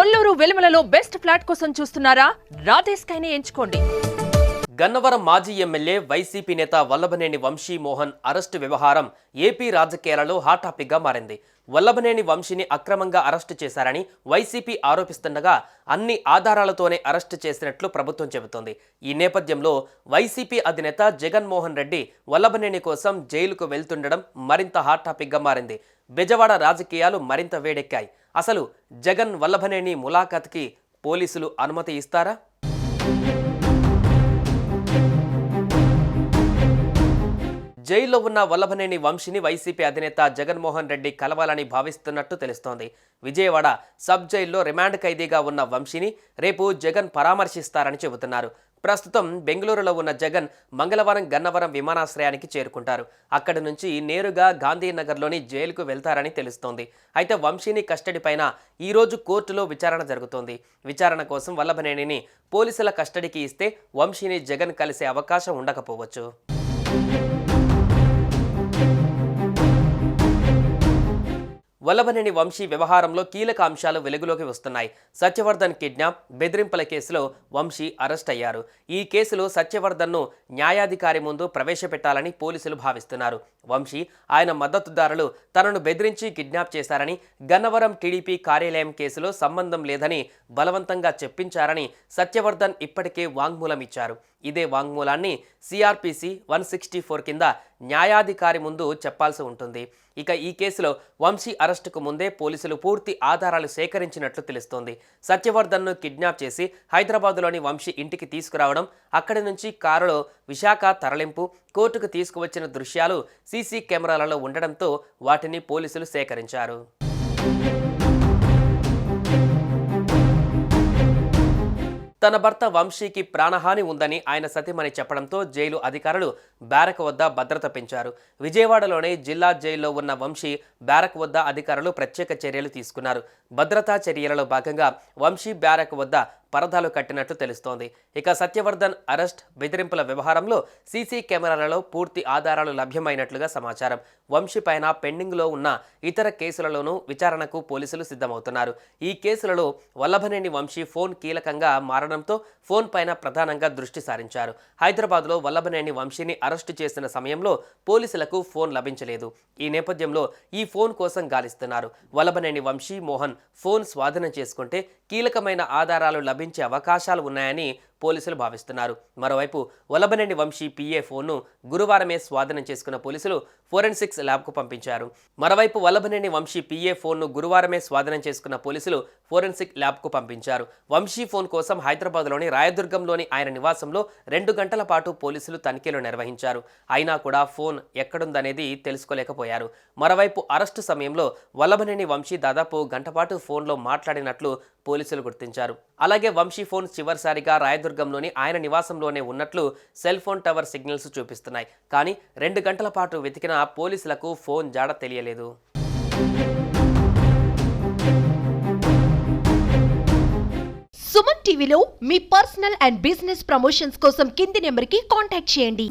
Kolluru వెలుమలలో best flat కోసం చూస్తున్నారా? రాధేస్ కైనే ఎంచుకోండి. గన్నవరం మాజీ ఎమ్మెల్యే వైసీపీ నేత వల్లభనేని వంశీ మోహన్ అరెస్టు వ్యవహారం ఏపీ రాజకీయాలలో హాట్ టాపిక్గా మారింది. వల్లభనేని వంశీని అక్రమంగా అరెస్టు చేశారని వైసీపీ ఆరోపిస్తుండగా అన్ని ఆధారాలతోనే అరెస్టు చేసినట్లు ప్రభుత్వం చెబుతోంది. ఈ నేపథ్యంలో వైసీపీ అధినేత జగన్మోహన్ రెడ్డి వల్లభనేని కోసం జైలుకు వెళ్తుండడం మరింత హాట్ టాపిక్గా మారింది. బెజవాడ రాజకీయాలు మరింత వేడెక్కాయి. అసలు జగన్ వల్లభనేని ములాఖత్కి పోలీసులు అనుమతి ఇస్తారా? జైల్లో ఉన్న వల్లభనేని వంశీని వైసీపీ అధినేత జగన్మోహన్ రెడ్డి కలవాలని భావిస్తున్నట్టు తెలుస్తోంది. విజయవాడ సబ్ జైల్లో రిమాండ్ ఖైదీగా ఉన్న వంశీని రేపు జగన్ పరామర్శిస్తారని చెబుతున్నారు. ప్రస్తుతం బెంగళూరులో ఉన్న జగన్ మంగళవారం గన్నవరం విమానాశ్రయానికి చేరుకుంటారు. అక్కడి నుంచి నేరుగా గాంధీనగర్లోని జైలుకు వెళ్తారని తెలుస్తోంది. అయితే వంశీని కస్టడీ పైన ఈరోజు కోర్టులో విచారణ జరుగుతోంది. విచారణ కోసం వల్లభనేనిని పోలీసుల కస్టడీకి ఇస్తే వంశీని జగన్ కలిసే అవకాశం ఉండకపోవచ్చు. వల్లభనేని వంశీ వ్యవహారంలో కీలక అంశాలు వెలుగులోకి వస్తున్నాయి. సత్యవర్ధన్ కిడ్నాప్ బెదిరింపుల కేసులో వంశీ అరెస్ట్ అయ్యారు. ఈ కేసులో సత్యవర్ధన్ను న్యాయాధికారి ముందు ప్రవేశపెట్టాలని పోలీసులు భావిస్తున్నారు. వంశీ ఆయన మద్దతుదారులు తనను బెదిరించి కిడ్నాప్ చేశారని గన్నవరం టీడీపీ కార్యాలయం కేసులో సంబంధం లేదని బలవంతంగా చెప్పించారని సత్యవర్ధన్ ఇప్పటికే వాంగ్మూలం ఇచ్చారు. ఇదే వాంగ్మూలాన్ని సిఆర్పిసి వన్ సిక్స్టీ ఫోర్ కింద న్యాయాధికారి ముందు చెప్పాల్సి ఉంటుంది. ఇక ఈ కేసులో వంశీ అరెస్టుకు ముందే పోలీసులు పూర్తి ఆధారాలు సేకరించినట్లు తెలుస్తోంది. సత్యవర్ధన్ను కిడ్నాప్ చేసి హైదరాబాదులోని వంశీ ఇంటికి తీసుకురావడం అక్కడి నుంచి కారులో విశాఖ తరలింపు కోర్టుకు తీసుకువచ్చిన దృశ్యాలు సీసీ కెమెరాలలో ఉండడంతో వాటిని పోలీసులు సేకరించారు. తన భర్త వంశీకి ప్రాణహాని ఉందని ఆయన సతీమణి చెప్పడంతో జైలు అధికారులు బ్యారక్ వద్ద భద్రత పెంచారు. విజయవాడలోని జిల్లా జైల్లో ఉన్న వంశీ బ్యారక్ వద్ద అధికారులు ప్రత్యేక చర్యలు తీసుకున్నారు. భద్రతా చర్యలలో భాగంగా వంశీ బ్యారక్ వద్ద పరదాలు కట్టినట్లు తెలుస్తోంది. ఇక సత్యవర్ధన్ అరెస్ట్ బెదిరింపుల వ్యవహారంలో సీసీ కెమెరాలలో పూర్తి ఆధారాలు లభ్యమైనట్లుగా సమాచారం. వంశీ పైన పెండింగ్లో ఉన్న ఇతర కేసులలోనూ విచారణకు పోలీసులు సిద్ధమవుతున్నారు. ఈ కేసులలో వల్లభనేని వంశీ ఫోన్ కీలకంగా మారడంతో ఫోన్ పైన ప్రధానంగా దృష్టి సారించారు. హైదరాబాద్లో వల్లభనేని వంశీని అరెస్టు చేసిన సమయంలో పోలీసులకు ఫోన్ లభించలేదు. ఈ నేపథ్యంలో ఈ ఫోన్ కోసం గాలిస్తున్నారు. వల్లభనేని వంశీ మోహన్ ఫోన్ స్వాధీనం చేసుకుంటే కీలకమైన ఆధారాలు లభించే అవకాశాలు ఉన్నాయని పోలీసులు భావిస్తున్నారు. మరోవైపు వలబనేని వంశీ పిఏ ఫోన్ను గురువారమే స్వాధీనం చేసుకున్న పోలీసులు ఫోరెన్సిక్స్ ల్యాబ్కు పంపించారు. మరోవైపు వల్లభనేని వంశీ పిఏ ఫోన్ను గురువారమే స్వాధీనం చేసుకున్న పోలీసులు ఫోరెన్సిక్ ల్యాబ్కు పంపించారు. వంశీ ఫోన్ కోసం హైదరాబాద్లోని రాయదుర్గంలోని ఆయన నివాసంలో రెండు గంటల పాటు పోలీసులు తనిఖీలు నిర్వహించారు. అయినా కూడా ఫోన్ ఎక్కడుందనేది తెలుసుకోలేకపోయారు. మరోవైపు అరెస్టు సమయంలో వల్లభనేని వంశీ దాదాపు గంటపాటు ఫోన్లో మాట్లాడినట్లు పోలీసులు గుర్తించారు. అలాగే వంశీ ఫోన్ చివరిసారిగా రాయదుర్గంలోని ఆయన నివాసంలోనే ఉన్నట్లు సెల్ ఫోన్ టవర్ సిగ్నల్స్ చూపిస్తున్నాయి. కానీ రెండు గంటల పాటు వెతికిన పోలీసులకు ఫోన్ జాడ తెలియలేదు. సుమన్ టీవీలో మీ పర్సనల్ అండ్ బిజినెస్ ప్రమోషన్స్ కోసం కింది నెంబర్కి కాంటాక్ట్ చేయండి.